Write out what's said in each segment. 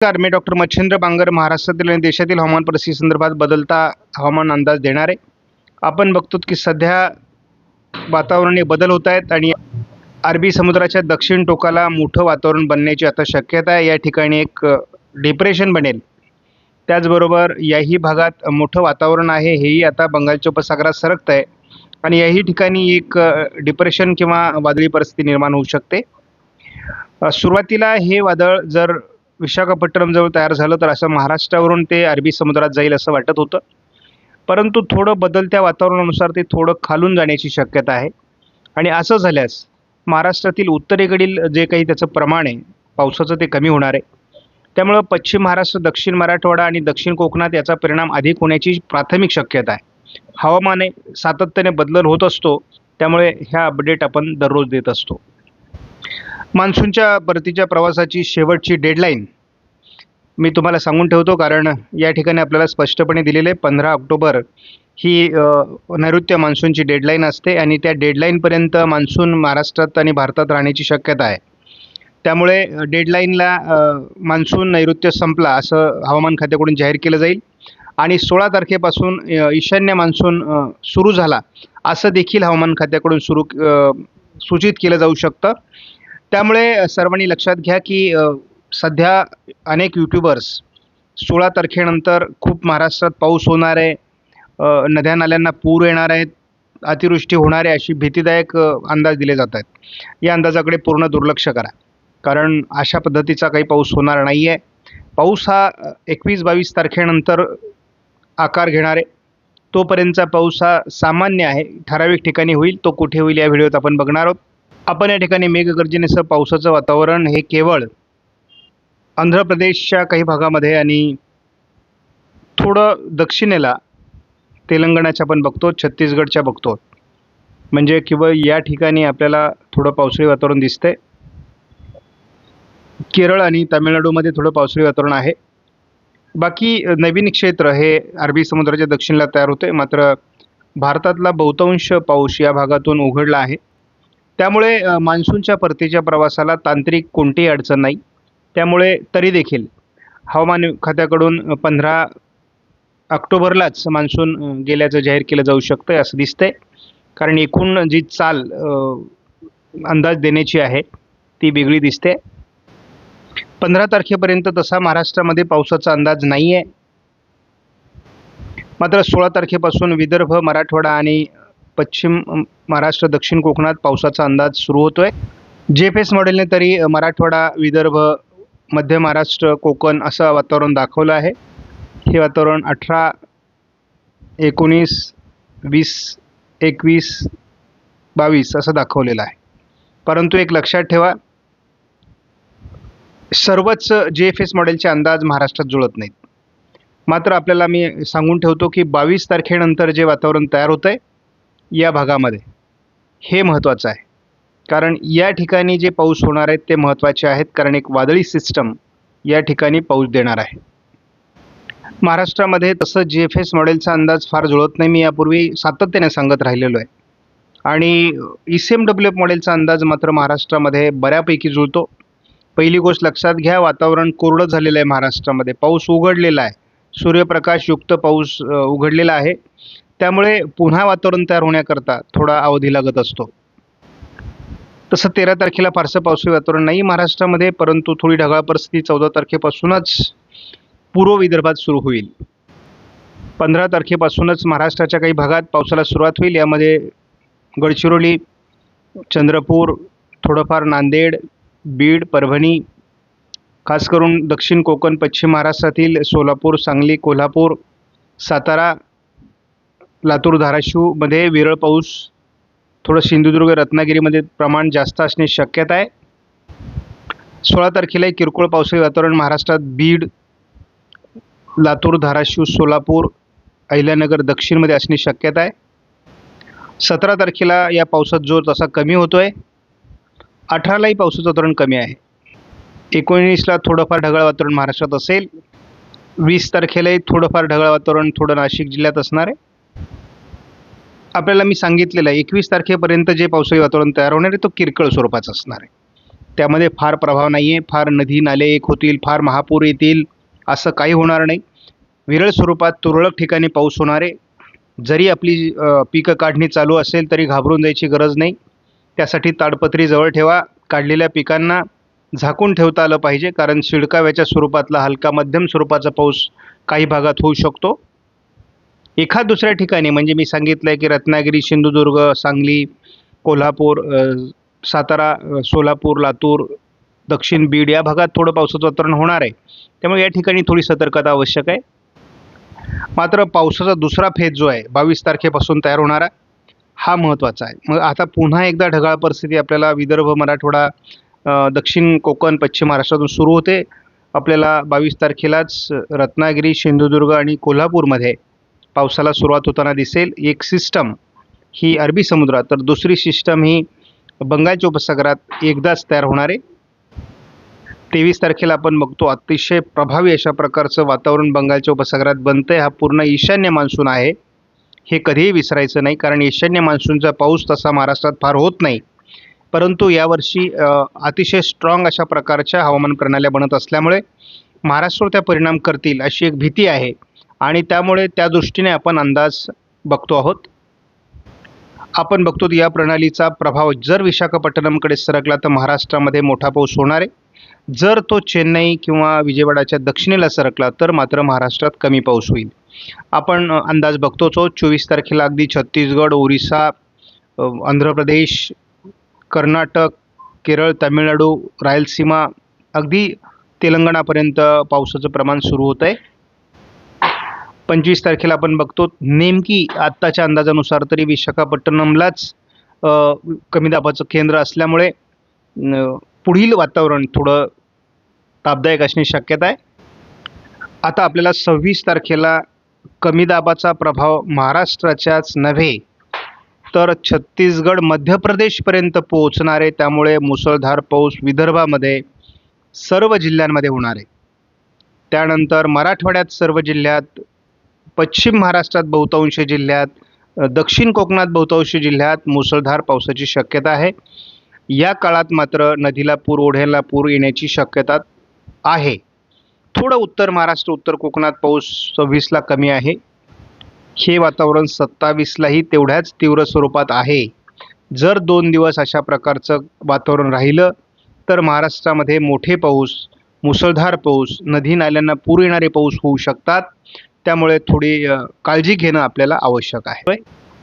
नमस्कार मी डॉक्टर मच्छिंद्र बांगर महाराष्ट्रातील आणि देशातील हवामान परिस्थितीसंदर्भात बदलता हवामान अंदाज देणार. आहे आपण बघतो की सध्या वातावरणे बदल होत आहेत आणि अरबी समुद्राच्या दक्षिण टोकाला मोठं वातावरण बनण्याची आता शक्यता आहे. या ठिकाणी एक डिप्रेशन बनेल. त्याचबरोबर याही भागात मोठं वातावरण आहे हेही आता बंगालच्या उपसागरात सरकतं आहे आणि याही ठिकाणी एक डिप्रेशन किंवा वादळी परिस्थिती निर्माण होऊ शकते. सुरुवातीला हे वादळ जर विशाखापट्टणमजवळ तयार झालं तर असं महाराष्ट्रावरून ते अरबी समुद्रात जाईल असं वाटत होतं. परंतु थोडं बदलत्या वातावरणानुसार ते थोडं खालून जाण्याची शक्यता आहे. आणि असं झाल्यास महाराष्ट्रातील उत्तरेकडील जे काही त्याचं प्रमाण आहे पावसाचं ते कमी होणार आहे. त्यामुळं पश्चिम महाराष्ट्र दक्षिण मराठवाडा आणि दक्षिण कोकणात याचा परिणाम अधिक होण्याची प्राथमिक शक्यता आहे. हवामान सातत्याने बदल होत असतो त्यामुळे ह्या अपडेट आपण दररोज देत असतो. मान्सूनच्या परतीच्या प्रवासाची शेवटची डेडलाईन मी तुम्हाला सांगून ठेवतो कारण या ठिकाणी आपल्याला स्पष्टपणे दिलेले पंधरा ऑक्टोबर ही नैऋत्य मान्सूनची डेडलाईन असते आणि त्या डेडलाईनपर्यंत मान्सून महाराष्ट्रात आणि भारतात राहण्याची शक्यता आहे. त्यामुळे डेडलाईनला मान्सून नैऋत्य संपला असं हवामान खात्याकडून जाहीर केलं जाईल. आणि सोळा तारखेपासून ईशान्य मान्सून सुरू झाला असं देखील हवामान खात्याकडून सुरू सूचित केलं जाऊ शकतं. त्यामुळे सर्वांनी लक्षात घ्या की सध्या अनेक यूट्यूबर्स सोळा तारखेनंतर खूप महाराष्ट्रात पाऊस होणार आहे. नद्या नाल्यांना पूर येणार आहेत. अतिवृष्टी होणार आहे अशी भीतीदायक अंदाज दिले जात आहेत. या अंदाजाकडे पूर्ण दुर्लक्ष करा. कारण अशा पद्धतीचा काही पाऊस होणार नाही आहे पाऊस हा एकवीस बावीस तारखेनंतर आकार घेणार आहे. तोपर्यंतचा पाऊस हा सामान्य आहे. ठराविक ठिकाणी होईल. तो कुठे होईल या व्हिडिओत आपण बघणार आहोत. आपण या ठिकाणी मेघगर्जनेसह पावसाचं वातावरण हे केवळ आंध्र प्रदेशच्या काही भागामध्ये आणि थोडं दक्षिणेला तेलंगणाच्या पण बघतो छत्तीसगडच्या बघतो. म्हणजे किंवा या ठिकाणी आपल्याला थोडं पावसाळी वातावरण दिसतंय. केरळ आणि तामिळनाडूमध्ये थोडं पावसाळी वातावरण आहे. बाकी नवीन क्षेत्र हे अरबी समुद्राच्या दक्षिणेला तयार होते मात्र भारतातला बहुतांश पाऊस या भागातून उघडला आहे. त्यामुळे मान्सूनच्या परतीच्या प्रवासाला तांत्रिक कोणतीही अडचण नाही. त्यामुळे तरी देखील हवामान खात्याकडून पंधरा ऑक्टोबरलाच मान्सून गेल्याचं जाहीर केलं जाऊ शकतं असं दिसतंय. कारण एकूण जी चाल अंदाज देण्याची आहे ती वेगळी दिसते. पंधरा तारखेपर्यंत तसा महाराष्ट्रामध्ये पावसाचा अंदाज नाही आहे मात्र सोळा तारखेपासून विदर्भ मराठवाडा आणि पश्चिम महाराष्ट्र दक्षिण कोकणात पावसाचा अंदाज सुरू होतो आहे जे एफ एस मॉडेलने तरी मराठवाडा विदर्भ मध्य महाराष्ट्र कोकण असं वातावरण दाखवलं आहे. हे वातावरण अठरा एकोणीस वीस एकवीस बावीस असं दाखवलेलं आहे. परंतु एक लक्षात ठेवा सर्वच जे एफ एस मॉडेलचे अंदाज महाराष्ट्रात जुळत नाहीत. मात्र आपल्याला मी सांगून ठेवतो की बावीस तारखेनंतर जे वातावरण तयार होतं आहे या भागामध्ये. हे महत्त्वाचं आहे. कारण या ठिकाणी जे पाऊस होणार आहेत ते महत्त्वाचे आहेत. कारण एक वादळी सिस्टम या ठिकाणी पाऊस देणार आहे. महाराष्ट्रामध्ये तसं जी एफ एस मॉडेलचा अंदाज फार जुळत नाही. मी यापूर्वी सातत्याने सांगत राहिलेलो आहे. आणि E C M W F मॉडेलचा अंदाज मात्र महाराष्ट्रामध्ये बऱ्यापैकी जुळतो. पहिली गोष्ट लक्षात घ्या वातावरण कोरडं झालेलं आहे महाराष्ट्रामध्ये. पाऊस उघडलेला आहे. सूर्यप्रकाशयुक्त पाऊस उघडलेला आहे. त्यामुळे पुन्हा वातावरण तयार होण्याकरता थोडा अवधी लागत असतो. तसं तेरा तारखेला फारसं पावसाळी वातावरण नाही महाराष्ट्रामध्ये परंतु थोडी ढगाळ परिस्थिती चौदा तारखेपासूनच पूर्व विदर्भात सुरू होईल. पंधरा तारखेपासूनच महाराष्ट्राच्या काही भागात पावसाला सुरुवात होईल. यामध्ये गडचिरोली चंद्रपूर थोडंफार नांदेड बीड परभणी खास करून दक्षिण कोकण पश्चिम महाराष्ट्रातील सोलापूर सांगली कोल्हापूर सातारा लातूर धाराशिवमध्ये विरळ पाऊस थोडं सिंधुदुर्ग रत्नागिरीमध्ये प्रमाण जास्त असणे शक्यता आहे. सोळा तारखेला किरकोळ पावसाळी वातावरण महाराष्ट्रात बीड लातूर धाराशिव सोलापूर अहिल्यानगर दक्षिणमध्ये असणे शक्यता आहे. सतरा तारखेला या पावसात जोर तसा कमी होतो आहे अठरालाही पावसाचं वातावरण कमी आहे. एकोणीसला थोडंफार ढगाळ वातावरण महाराष्ट्रात असेल. वीस तारखेलाही थोडंफार ढगाळ वातावरण थोडं नाशिक जिल्ह्यात असणार आहे. आपल्याला मी सांगितलेलं आहे एकवीस तारखेपर्यंत जे पावसाळी वातावरण तयार होणार आहे तो किरकोळ स्वरूपाचा असणार आहे. त्यामध्ये फार प्रभाव नाही आहे फार नदी नाले एक होतील फार महापूर येतील असं काही होणार नाही. विरळ स्वरूपात तुरळक ठिकाणी पाऊस होणार आहे. जरी आपली पिकं काढणी चालू असेल तरी घाबरून जायची गरज नाही. त्यासाठी ताडपत्री जवळ ठेवा. काढलेल्या पिकांना झाकून ठेवता आलं पाहिजे कारण शिडकाव्याच्या स्वरूपातला हलका मध्यम स्वरूपाचा पाऊस काही भागात होऊ शकतो. एखाद दुसऱ्या ठिकाणी म्हणजे मी सांगितलं आहे की रत्नागिरी सिंधुदुर्ग सांगली कोल्हापूर सातारा सोलापूर लातूर दक्षिण बीड या भागात थोडं पावसाचं वातावरण होणार आहे. त्यामुळे या ठिकाणी थोडी सतर्कता आवश्यक आहे. मात्र पावसाचा दुसरा फेज जो आहे बावीस तारखेपासून तयार होणारा हा महत्त्वाचा आहे. मग आता पुन्हा एकदा ढगाळ परिस्थिती आपल्याला विदर्भ मराठवाडा दक्षिण कोकण पश्चिम महाराष्ट्रातून सुरू होते. आपल्याला बावीस तारखेलाच रत्नागिरी सिंधुदुर्ग आणि कोल्हापूरमध्ये पावसाला सुरुवात होताना दिसेल. एक सिस्टम ही अरबी समुद्रात तर दुसरी सिस्टम ही बंगालच्या उपसागरात एकदाच तयार होणार आहे. तेवीस तारखेला आपण बघतो अतिशय प्रभावी अशा प्रकारचं वातावरण बंगालच्या उपसागरात बनतं आहे हा पूर्ण ईशान्य मान्सून आहे. हे कधीही विसरायचं नाही कारण ईशान्य मान्सूनचा पाऊस तसा महाराष्ट्रात फार होत नाही. परंतु यावर्षी अतिशय स्ट्रॉंग अशा प्रकारच्या हवामान प्रणाल्या बनत असल्यामुळे महाराष्ट्रावर त्या परिणाम करतील अशी एक भीती आहे. आणि त्यामुळे त्या दृष्टीने आपण अंदाज बघतो आहोत. आपण बघतो या प्रणालीचा प्रभाव जर विशाखापट्टणमकडे सरकला तर महाराष्ट्रामध्ये मोठा पाऊस होणार आहे. जर तो चेन्नई किंवा विजयवाडाच्या दक्षिणेला सरकला तर मात्र महाराष्ट्रात कमी पाऊस होईल. आपण अंदाज बघतोच आहोत. चोवीस तारखेला अगदी छत्तीसगड ओरिसा आंध्र प्रदेश कर्नाटक केरळ तामिळनाडू रायलसीमा अगदी तेलंगणापर्यंत पावसाचं प्रमाण सुरू होतं आहे पंचवीस तारखेला आपण बघतो. नेमकी आत्ताच्या अंदाजानुसार तरी विशाखापट्टणमलाच कमी दाबाचं केंद्र असल्यामुळे पुढील वातावरण थोडं तापदायक असण्याची शक्यता आहे. आता आपल्याला सव्वीस तारखेला कमी दाबाचा प्रभाव महाराष्ट्राच्याच नव्हे तर छत्तीसगड मध्य प्रदेशपर्यंत पोहोचणार आहे. त्यामुळे मुसळधार पाऊस विदर्भामध्ये सर्व जिल्ह्यांमध्ये होणार आहे. त्यानंतर मराठवाड्यात सर्व जिल्ह्यात पश्चिम महाराष्ट्रात बहुतांश जिल्ह्यात दक्षिण कोकणात बहुतांश जिल्ह्यात मुसळधार पावसाची शक्यता आहे. या काळात मात्र नदीला पूर ओढ्याला पूर येण्याची शक्यता आहे. थोडं उत्तर महाराष्ट्र उत्तर कोकणात पाऊस सव्वीसला कमी आहे. हे वातावरण सत्तावीसलाही तेवढ्याच तीव्र स्वरूपात आहे. जर दोन दिवस अशा प्रकारचं वातावरण राहिलं तर महाराष्ट्रामध्ये मोठे पाऊस मुसळधार पाऊस नदी नाल्यांना पूर येणारे पाऊस होऊ शकतात. त्यामुळे थोडी काळजी घेणं आपल्याला आवश्यक आहे.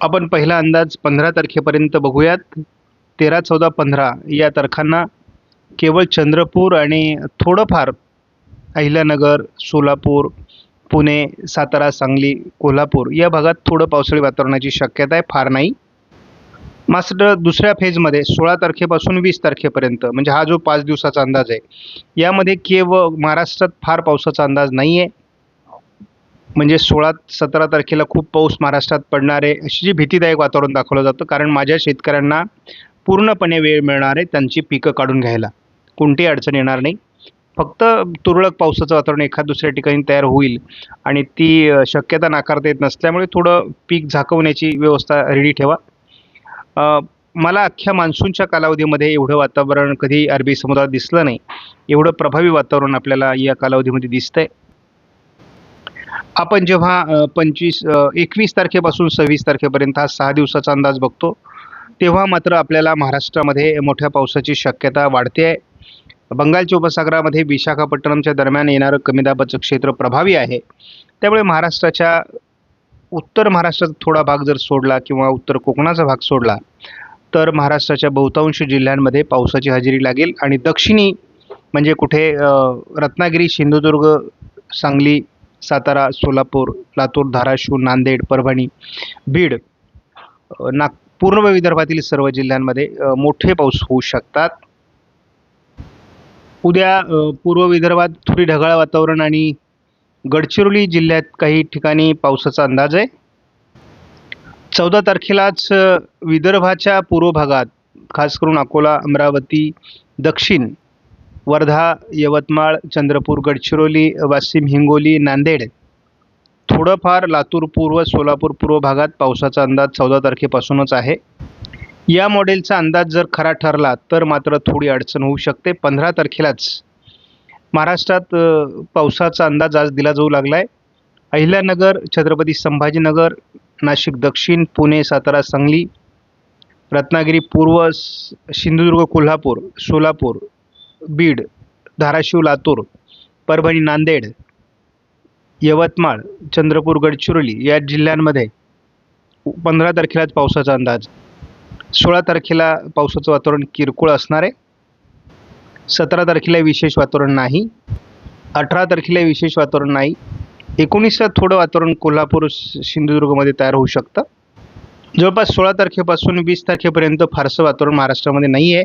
आपण पहिला अंदाज पंधरा तारखेपर्यंत बघूयात. तेरा चौदा पंधरा या तारखांना केवळ चंद्रपूर आणि थोडंफार अहिल्यानगर सोलापूर पुणे सातारा सांगली कोल्हापूर या भागात थोडं पावसाळी वातावरणाची शक्यता आहे फार नाही. मात्र दुसऱ्या फेजमध्ये सोळा तारखेपासून वीस तारखेपर्यंत म्हणजे हा जो पाच दिवसाचा अंदाज आहे यामध्ये केवळ महाराष्ट्रात फार पावसाचा अंदाज नाही आहे म्हणजे सोळा सतरा तारखेला खूप पाऊस महाराष्ट्रात पडणार आहे अशी जी भीतीदायक वातावरण दाखवलं जातं कारण माझ्या शेतकऱ्यांना पूर्णपणे वेळ मिळणार आहे त्यांची पिकं काढून घ्यायला. कोणतीही अडचण येणार नाही. फक्त तुरळक पावसाचं वातावरण एखाद दुसऱ्या ठिकाणी तयार होईल आणि ती शक्यता नाकारता येत नसल्यामुळे थोडं पीक झाकवण्याची व्यवस्था रेडी ठेवा. मला अख्ख्या मान्सूनच्या कालावधीमध्ये एवढं वातावरण कधी अरबी समुद्रात दिसलं नाही. एवढं प्रभावी वातावरण आपल्याला या कालावधीमध्ये दिसतंय. आपण जेव्हा पंचवीस एकवीस तारखेपासून सव्वीस तारखेपर्यंत हा सहा दिवसाचा अंदाज बघतो तेव्हा मात्र आपल्याला महाराष्ट्रामध्ये मोठ्या पावसाची शक्यता वाढते आहे. बंगालच्या उपसागरामध्ये विशाखापट्टणमच्या दरम्यान येणारं कमी दाबाचं क्षेत्र प्रभावी आहे. त्यामुळे महाराष्ट्राच्या उत्तर महाराष्ट्राचा थोडा भाग जर सोडला किंवा उत्तर कोकणाचा भाग सोडला तर महाराष्ट्राच्या बहुतांश जिल्ह्यांमध्ये पावसाची हजेरी लागेल. आणि दक्षिणी म्हणजे कुठे रत्नागिरी सिंधुदुर्ग सांगली सातारा सोलापूर लातूर धाराशिव नांदेड परभणी बीड नाग पूर्ण विदर्भातील सर्व जिल्ह्यांमध्ये मोठे पाऊस होऊ शकतात. उद्या पूर्व विदर्भात थोडी ढगाळ वातावरण आणि गडचिरोली जिल्ह्यात काही ठिकाणी पावसाचा अंदाज आहे. चौदा तारखेलाच विदर्भाच्या पूर्व भागात खास करून अकोला अमरावती दक्षिण वर्धा यवतमाळ चंद्रपूर गडचिरोली वाशिम हिंगोली नांदेड. थोडंफार लातूर पूर्व सोलापूर पूर्व भागात पावसाचा अंदाज चौदा तारखेपासूनच आहे. या मॉडेलचा अंदाज जर खरा ठरला तर मात्र थोडी अडचण होऊ शकते. पंधरा तारखेलाच महाराष्ट्रात पावसाचा अंदाज आज दिला जाऊ लागला आहे अहिल्यानगर छत्रपती संभाजीनगर नाशिक दक्षिण पुणे सातारा सांगली रत्नागिरी पूर्व सिंधुदुर्ग कोल्हापूर सोलापूर बीड धाराशिव लातूर परभणी नांदेड यवतमाळ चंद्रपूर गडचिरोली या जिल्ह्यांमध्ये पंधरा तारखेलाच पावसाचा अंदाज. सोळा तारखेला पावसाचं वातावरण किरकोळ असणार आहे. सतरा तारखेला विशेष वातावरण नाही. अठरा तारखेला विशेष वातावरण नाही. एकोणीसला थोडं वातावरण कोल्हापूर सिंधुदुर्गमध्ये तयार होऊ शकतं. जवळपास सोळा तारखेपासून वीस तारखेपर्यंत फारसं वातावरण महाराष्ट्रामध्ये नाही आहे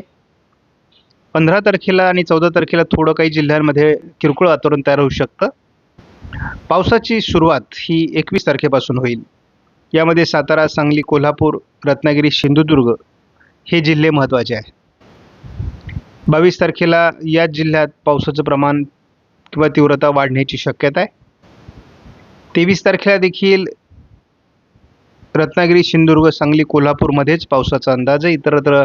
पंधरा तारखेला आणि चौदा तारखेला थोडं काही जिल्ह्यांमध्ये किरकोळ वातावरण तयार होऊ शकतं. पावसाची सुरुवात ही एकवीस तारखेपासून होईल. यामध्ये सातारा सांगली कोल्हापूर रत्नागिरी सिंधुदुर्ग हे जिल्हे महत्त्वाचे आहे बावीस तारखेला या जिल्ह्यात पावसाचं प्रमाण किंवा तीव्रता वाढण्याची शक्यता आहे. तेवीस तारखेला देखील रत्नागिरी सिंधुदुर्ग सांगली कोल्हापूरमध्येच पावसाचा अंदाज आहे. इतरत्र